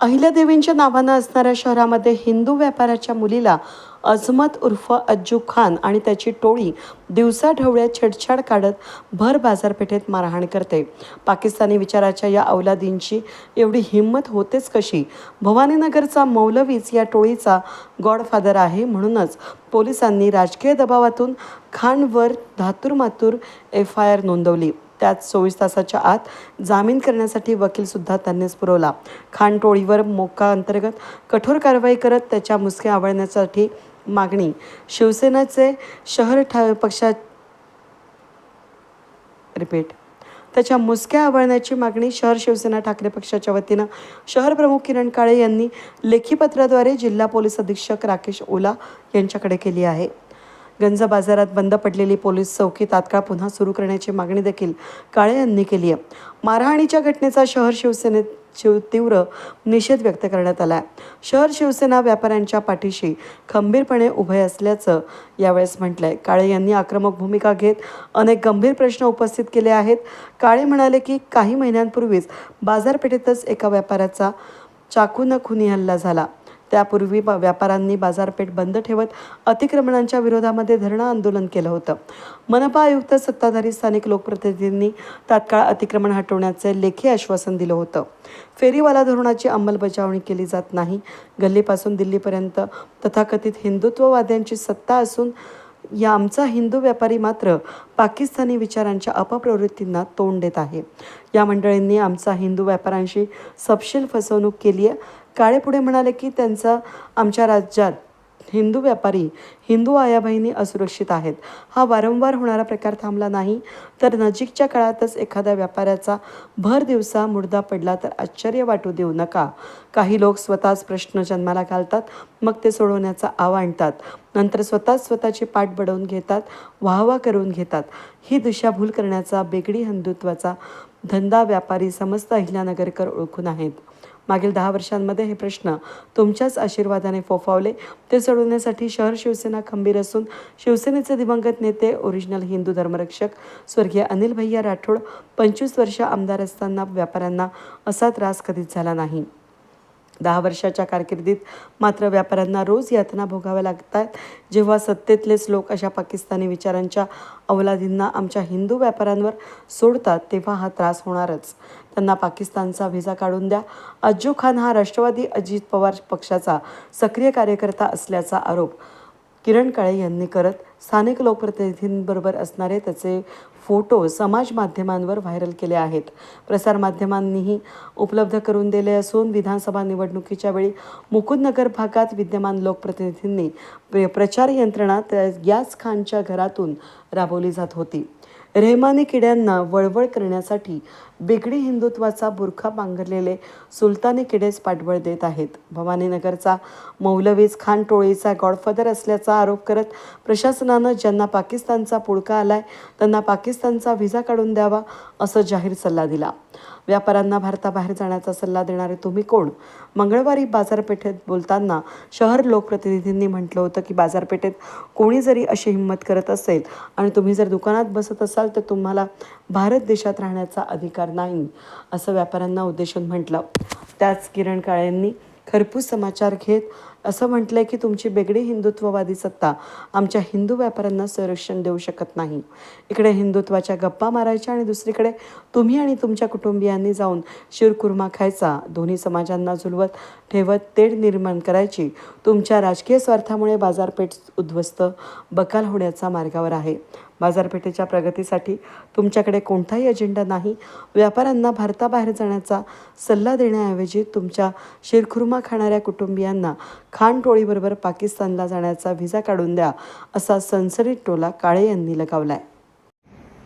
अहिल्यादेवींच्या नावानं असणाऱ्या शहरामध्ये हिंदू व्यापाराच्या मुलीला अजमत उर्फ अज्जू खान आणि त्याची टोळी दिवसाढवळ्या छेडछाड काढत भर बाजारपेठेत मारहाण करते. पाकिस्तानी विचाराच्या या अवलादींची एवढी हिंमत होतेच कशी? भवानीनगरचा मौलवीच या टोळीचा गॉडफादर आहे म्हणूनच पोलिसांनी राजकीय दबावातून खानवर धातूरमातूर एफ आय आर नोंदवली. त्यात चोवीस तासाच्या आत जामीन करण्यासाठी वकीलसुद्धा त्यांनीच पुरवला. खान टोळीवर मोका अंतर्गत कठोर कारवाई करत त्याच्या मुसक्या आवळण्यासाठी मागणी. शिवसेनेचे शहर ठा पक्षा रिपीट त्याच्या मुसक्या आवळण्याची मागणी शहर शिवसेना ठाकरे पक्षाच्या वतीनं शहर प्रमुख किरण काळे यांनी लेखी पत्राद्वारे जिल्हा पोलीस अधीक्षक राकेश ओला यांच्याकडे केली आहे. गंज बाजारात बंद पडलेली पोलीस चौकी तात्काळ पुन्हा सुरू करण्याची मागणी देखील काळे यांनी केली आहे. मारहाणीच्या घटनेचा शहर शिवसेनेत शिव तीव्र निषेध व्यक्त करण्यात आला आहे शहर शिवसेना व्यापाऱ्यांच्या पाठीशी खंबीरपणे उभे असल्याचं यावेळेस म्हटलंय. काळे यांनी आक्रमक भूमिका घेत अनेक गंभीर प्रश्न उपस्थित केले आहेत. काळे म्हणाले की काही महिन्यांपूर्वीच बाजारपेठेतच एका व्यापाऱ्याचा चाकून खुनी हल्ला झाला. त्यापूर्वी व्यापाऱ्यांनी बाजारपेठ बंद ठेवत अतिक्रमणांच्या विरोधामध्ये धरणं आंदोलन केलं होतं. मनपा आयुक्त सत्ताधारी स्थानिक लोकप्रतिनिधींनी तात्काळ अतिक्रमण हटवण्याचे लेखी आश्वासन दिलं होतं. फेरीवाला धोरणाची अंमलबजावणी केली जात नाही. गल्लीपासून दिल्लीपर्यंत तथाकथित हिंदुत्ववाद्यांची सत्ता असून या आमचा हिंदू व्यापारी मात्र पाकिस्तानी विचारांच्या अपप्रवृत्तींना तोंड देत आहे. या मंडळींनी आमचा हिंदू व्यापाऱ्यांशी सपशील फसवणूक केली आहे काळे पुढे म्हणाले की त्यांचा आमच्या राज्यात हिंदू व्यापारी हिंदू आयाबहिणी असुरक्षित आहेत. हा वारंवार होणारा प्रकार थांबला नाही. तर नजीकच्या काळातच एखाद्या व्यापाऱ्याचा भर दिवसा मुर्दा पडला तर आश्चर्य वाटू देऊ नका. काही लोक स्वतःच प्रश्न जन्माला घालतात मग ते सोडवण्याचा आव आणतात. नंतर स्वतःच स्वतःची पाठ बडवून घेतात वाहवा करून घेतात. ही दिशाभूल करण्याचा बेगडी हिंदुत्वाचा धंदा व्यापारी समस्त अहिल्यानगरकर ओळखून आहेत. मागील दहा वर्षांमध्ये हे प्रश्न तुमच्याच आशीर्वादाने फोफावले. ते सोडवण्यासाठी शहर शिवसेना खंबीर असून शिवसेनेचे दिवंगत नेते ओरिजिनल हिंदू धर्मरक्षक स्वर्गीय अनिल भैया राठोड पंचवीस वर्ष आमदार असताना व्यापाऱ्यांना असा त्रास कधीच झाला नाही. दहा वर्षाच्या कारकिर्दीत मात्र व्यापाऱ्यांना रोज यातना भोगाव्या लागतात. जेव्हा सत्तेतलेच लोक अशा पाकिस्तानी विचारांच्या अवलादींना आमच्या हिंदू व्यापाऱ्यांवर सोडतात तेव्हा हा त्रास होणारच. त्यांना पाकिस्तानचा व्हिसा काढून द्या. अज्जू खान हा राष्ट्रवादी अजित पवार पक्षाचा सक्रिय कार्यकर्ता असल्याचा आरोप किरण काळे यांनी करत स्थानिक लोकप्रतिनिधींबरोबर असणारे त्याचे फोटो समाज माध्यमांवर व्हायरल केले आहेत. प्रसारमाध्यमांनीही उपलब्ध करून दिले असून विधानसभा निवडणुकीच्या वेळी मुकुंदनगर भागात विद्यमान लोकप्रतिनिधींनी प्र- प्रचार यंत्रणा त्या- याच खानच्या घरातून राबवली जात होती. रेहमानी किड्यांना वळवळ करण्यासाठी बिगडी हिंदुत्वाचा बुरखा पांघरलेले सुलतानी किडेच पाठबळ देत आहेत. भवानीनगरचा मौलवीज खान टोळीचा गॉडफादर असल्याचा आरोप करत प्रशासनानं ज्यांना पाकिस्तानचा पुडका आलाय त्यांना पाकिस्तानचा व्हिसा काढून द्यावा असं जाहीर सल्ला दिला. व्यापाऱ्यांना भारताबाहेर जाण्याचा सल्ला देणारे तुम्ही कोण? मंगळवारी बाजारपेठेत बोलताना शहर लोकप्रतिनिधींनी म्हटलं होतं की बाजारपेठेत कोणी जरी अशी हिंमत करत असेल आणि तुम्ही जर दुकानात बसत असाल तर तुम्हाला भारत देशात राहण्याचा अधिकार नाही असं व्यापाऱ्यांना उद्देशून म्हटलं. त्याच किरण काळेंनी खरपूस समाचार घेत असं म्हटलंय की तुमची बेगडी हिंदुत्ववादी सत्ता आमच्या हिंदू व्यापाऱ्यांना संरक्षण देऊ शकत नाही. इकडे हिंदुत्वाच्या गप्पा मारायच्या आणि दुसरीकडे तुम्ही आणि तुमच्या कुटुंबियांनी जाऊन शिरकुर्मा खायचा दोन्ही समाजांना झुलवत ठेवत तेढ निर्माण करायची तुमच्या राजकीय स्वार्थामुळे बाजारपेठ उद्ध्वस्त बकाल होण्याचा मार्गावर आहे. बाजारपेठेच्या प्रगतीसाठी तुमच्याकडे कोणताही अजेंडा नाही. व्यापाऱ्यांना भारताबाहेर जाण्याचा सल्ला देण्याऐवजी तुमच्या शिरखुर्मा खाणाऱ्या कुटुंबियांना खान टोळीबरोबर पाकिस्तानला जाण्याचा व्हिसा काढून द्या असा सनसरीत टोला काळे यांनी लगावलाय.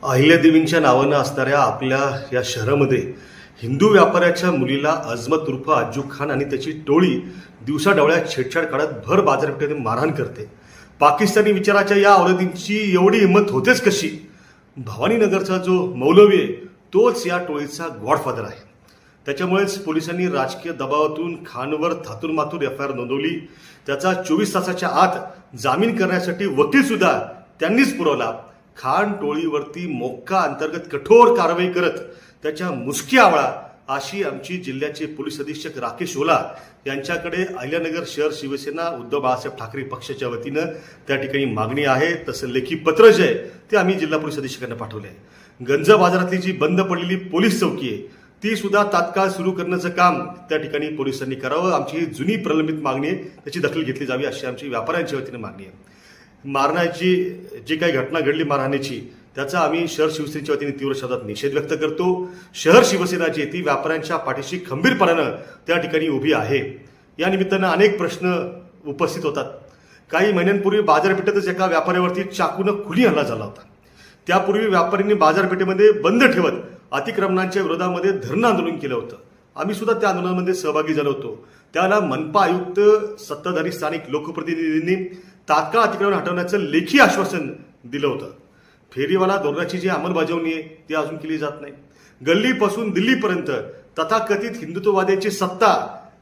अहिल्यादेवींच्या नावानं असणाऱ्या आपल्या या शहरामध्ये हिंदू व्यापाऱ्याच्या मुलीला अजमत उर्फ अज्जू खान आणि त्याची टोळी दिवसाढवळ्या छेडछाड काढत भर बाजारपेठेत मारहाण करते. पाकिस्तानी विचाराच्या या औरतींची एवढी हिंमत होतेच कशी? भवानीनगरचा जो मौलवी आहे तोच या टोळीचा गॉडफादर आहे. त्याच्यामुळेच पोलिसांनी राजकीय दबावातून खानवर थातूरमातूर एफ आय आर नोंदवली. त्याचा चोवीस तासाच्या आत जामीन करण्यासाठी वकील सुद्धा त्यांनीच पुरवला. खान टोळीवरती मोक्का अंतर्गत कठोर कारवाई करत त्याच्या मुसकी आवळा अशी आमची जिल्ह्याचे पोलीस अधीक्षक राकेश ओला यांच्याकडे अहिल्यानगर शहर शिवसेना उद्धव बाळासाहेब ठाकरे पक्षाच्या वतीनं त्या ठिकाणी मागणी आहे. तसं लेखी पत्र जे आहे ते आम्ही जिल्हा पोलीस अधीक्षकांना पाठवले आहे गंज बाजारातली जी बंद पडलेली पोलीस चौकी आहे ती सुद्धा तात्काळ सुरू करण्याचं काम त्या ठिकाणी पोलिसांनी करावं. आमची ही जुनी प्रलंबित मागणी आहे. त्याची दखल घेतली जावी अशी आमची व्यापाऱ्यांच्या वतीनं मागणी आहे. मारण्याची जी काही घटना घडली मारहाणीची त्याचा आम्ही शहर शिवसेनेच्या वतीने तीव्र शब्दात निषेध व्यक्त करतो. शहर शिवसेना जी ती व्यापाऱ्यांच्या पाठीशी खंबीरपणानं त्या ठिकाणी उभी आहे. या निमित्तानं अनेक प्रश्न उपस्थित होतात. काही महिन्यांपूर्वी बाजारपेठेतच एका व्यापाऱ्यावरती चाकूनं खुली हल्ला झाला होता. त्यापूर्वी व्यापाऱ्यांनी बाजारपेठेमध्ये बंद ठेवत अतिक्रमणांच्या विरोधामध्ये धरणं आंदोलन केलं होतं. आम्ही सुद्धा त्या आंदोलनामध्ये सहभागी झालो होतो. त्याला मनपा आयुक्त सत्ताधारी स्थानिक लोकप्रतिनिधींनी तात्काळ अतिक्रमण हटवण्याचं लेखी आश्वासन दिलं होतं. फेरीवाला धोरणाची जी अंमलबजावणी आहे ती अजून केली जात नाही. गल्लीपासून दिल्लीपर्यंत तथाकथित हिंदुत्ववाद्याची सत्ता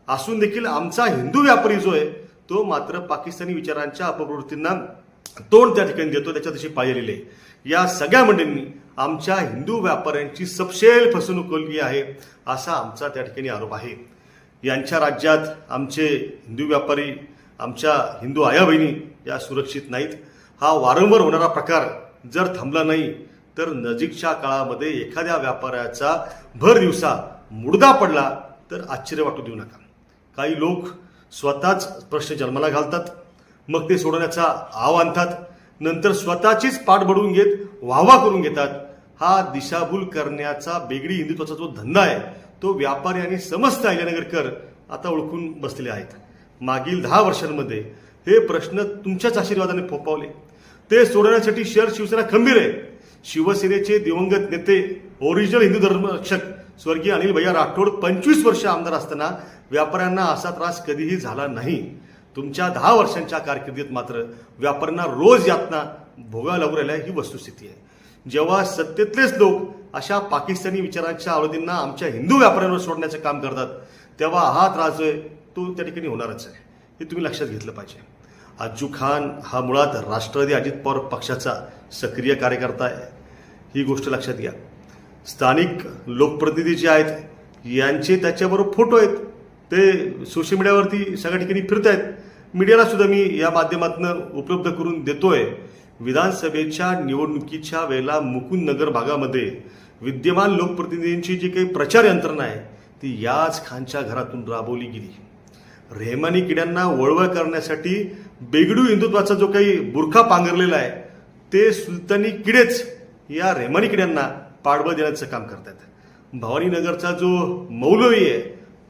असून देखील आमचा हिंदू व्यापारी जो आहे तो मात्र पाकिस्तानी विचारांच्या अपप्रवृत्तींना तोंड त्या ठिकाणी देतो त्याच्या तशी पाहिलेली आहे. या सगळ्या मंडळींनी आमच्या हिंदू व्यापाऱ्यांची सपशेल फसवणूक केली आहे असा आमचा त्या ठिकाणी आरोप आहे. यांच्या राज्यात आमचे हिंदू व्यापारी आमच्या हिंदू आया बहिणी या सुरक्षित नाहीत. हा वारंवार होणारा प्रकार जर थांबला नाही तर नजीकच्या काळामध्ये एखाद्या व्यापाऱ्याचा भर दिवसा मुडदा पडला तर आश्चर्य वाटू देऊ नका. काही लोक स्वतःच प्रश्न जन्माला घालतात मग ते सोडवण्याचा आव आणतात नंतर स्वतःचीच पाठ बडवून घेत वाहवा करून घेतात हा दिशाभूल करण्याचा बेगडी हिंदुत्वाचा जो धंदा आहे तो व्यापारी आणि समस्त अहिल्यानगरकर आता ओळखून बसलेले आहेत. मागील दहा वर्षांमध्ये हे प्रश्न तुमच्याच आशीर्वादाने फोपावले ते सोडवण्यासाठी शहर शिवसेना खंबीर आहे. शिवसेनेचे दिवंगत नेते ओरिजिनल हिंदू धर्मरक्षक स्वर्गीय अनिल भैया राठोड पंचवीस वर्ष आमदार असताना व्यापाऱ्यांना असा त्रास कधीही झाला नाही. तुमच्या दहा वर्षांच्या कारकिर्दीत मात्र व्यापाऱ्यांना रोज यातना भोगायला लागू राहिल्या ही वस्तुस्थिती आहे. जेव्हा सत्तेतलेच लोक अशा पाकिस्तानी विचारांच्या आवडींना आमच्या हिंदू व्यापाऱ्यांवर सोडण्याचं काम करतात तेव्हा हा त्रास जो आहे तो त्या ठिकाणी होणारच आहे. हे तुम्ही लक्षात घेतलं पाहिजे. अज्जू खान हा मुळात राष्ट्रवादी अजित पवार पक्षाचा सक्रिय कार्यकर्ता आहे. ही गोष्ट लक्षात घ्या. स्थानिक लोकप्रतिनिधी जे आहेत यांचे त्याच्याबरोबर फोटो आहेत. ते सोशल मीडियावरती सगळ्या ठिकाणी फिरत आहेत मीडियाला सुद्धा मी या माध्यमातून उपलब्ध करून देतोय. विधानसभेच्या निवडणुकीच्या वेळेला मुकुंद नगर भागामध्ये विद्यमान लोकप्रतिनिधींची जी काही प्रचार यंत्रणा आहे ती याच खानच्या घरातून राबवली गेली. रेहमानी किड्यांना वळवळ करण्यासाठी बेगडू हिंदुत्वाचा जो काही बुरखा पांघरलेला आहे ते सुलतानी किडेच या रेहमानी किड्यांना पाठबळ देण्याचं काम करतात भवानीनगरचा जो मौलवी आहे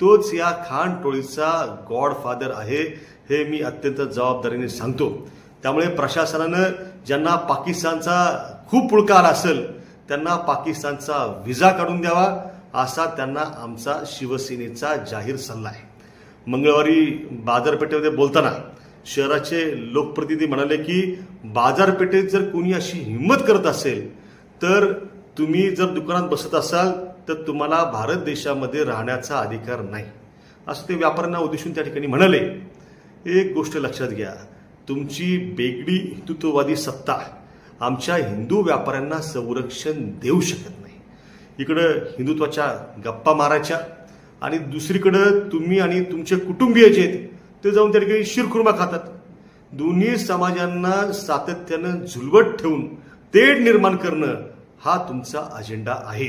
तोच या खान टोळीचा गॉडफादर आहे हे मी अत्यंत जबाबदारीने सांगतो. त्यामुळे प्रशासनानं ज्यांना पाकिस्तानचा खूप पुळकार असेल त्यांना पाकिस्तानचा व्हिसा काढून द्यावा असा त्यांना आमचा शिवसेनेचा जाहीर सल्ला आहे. मंगळवारी बाजारपेठेमध्ये बोलताना शहराचे लोकप्रतिनिधी म्हणाले की बाजारपेठेत जर कोणी अशी हिंमत करत असेल तर तुम्ही जर दुकानात बसत असाल तर तुम्हाला भारत देशामध्ये राहण्याचा अधिकार नाही. असं ते व्यापाऱ्यांना उद्देशून त्या ठिकाणी म्हणाले. एक गोष्ट लक्षात घ्या. तुमची बेगडी हिंदुत्ववादी सत्ता आमच्या हिंदू व्यापाऱ्यांना संरक्षण देऊ शकत नाही. इकडं हिंदुत्वाच्या गप्पा मारायच्या आणि दुसरीकडं तुम्ही आणि तुमचे कुटुंबीय जे आहेत ते जाऊन त्या ठिकाणी शिरखुर्मा खातात. दोन्ही समाजांना सातत्यानं झुलवत ठेवून तेढ निर्माण करणं हा तुमचा अजेंडा आहे.